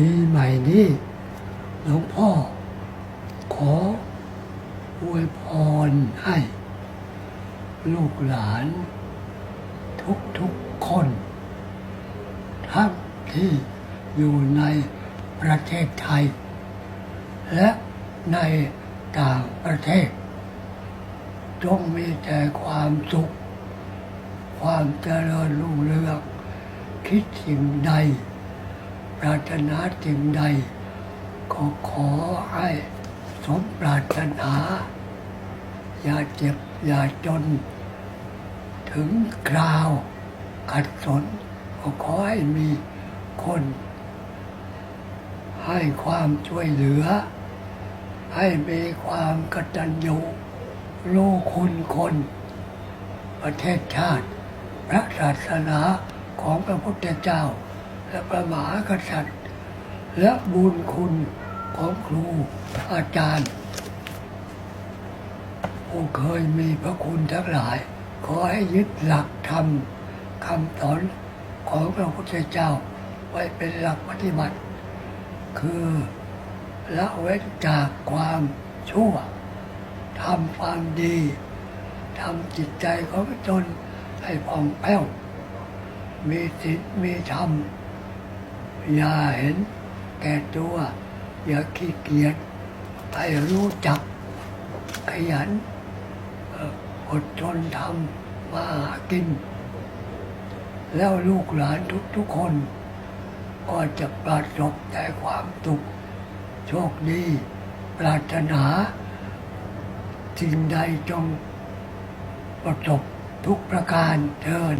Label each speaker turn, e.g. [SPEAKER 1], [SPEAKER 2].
[SPEAKER 1] ปีใหม่นี้หลวงพ่อ ขออวยพรให้ ลูกหลาน ทุกทุกๆคน ทั้งที่อยู่ในประเทศไทย และในต่างประเทศ จงมีแต่ความสุข ความเจริญรุ่งเรืองคิดสิ่งใด ปรารถนาสิ่งใด ก็ขอให้สมปรารถนา อย่าเจ็บอย่าจน ถึงคราวขัดสนก็ขอให้มีคน ให้ความช่วยเหลือ ให้มีความกตัญญูรู้คุณคน ประเทศชาติ พระศาสนาของพระพุทธเจ้า และพระมหากษัตริย์ และบุญคุณของครูอาจารย์ผู้เคยมีพระคุณทั้งหลาย ขอให้ยึดหลักธรรมคำสอนของพระพุทธเจ้า ไว้เป็นหลักปฏิบัติ คือละเว้นจากความชั่วทำความดีทำจิตใจของตนให้ผ่องแผ้ว มีศีลมีธรรม อย่าเห็นแก่ตัว อย่าขี้เกียจให้รู้จัก ขยันเอ่ออดทนทำมาหากิน แล้วลูกหลานทุกๆคน ก็จะประสบแต่ความสุขโชคดีปรารถนาสิ่งใดจงประสบทุกประการเทิน